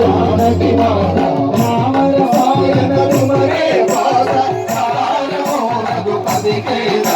జానకి మాతా రామ రసాయన మరే పాద రామ రఘుపతి కేదా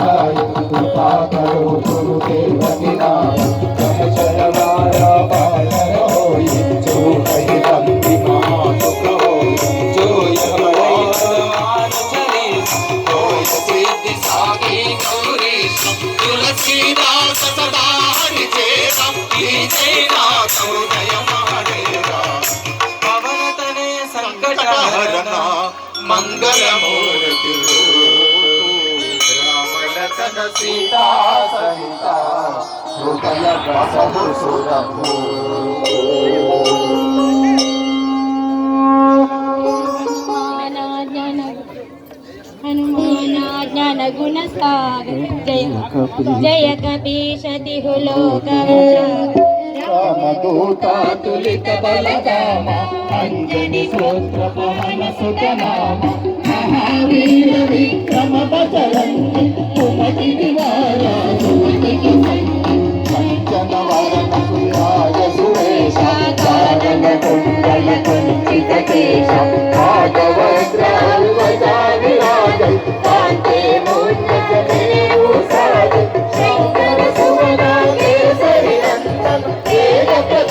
मंगल मूर्ति राम लखन सीता सहिता हृदय बसहु सुरभू హనుమానాజ్ఞాన గుణ సాగర జయ జయ కపీశతి బలదామ అంజని స్తోత్ర పవన సుతనామ మహావీర విక్రమ బజరంగి కుమతి నివార సుమతికి కంచన వరణ సురాజ సురేష కారణ కుండల కుంచిత కేశ. భాగవద్రాలు వజావిరాజై Ele é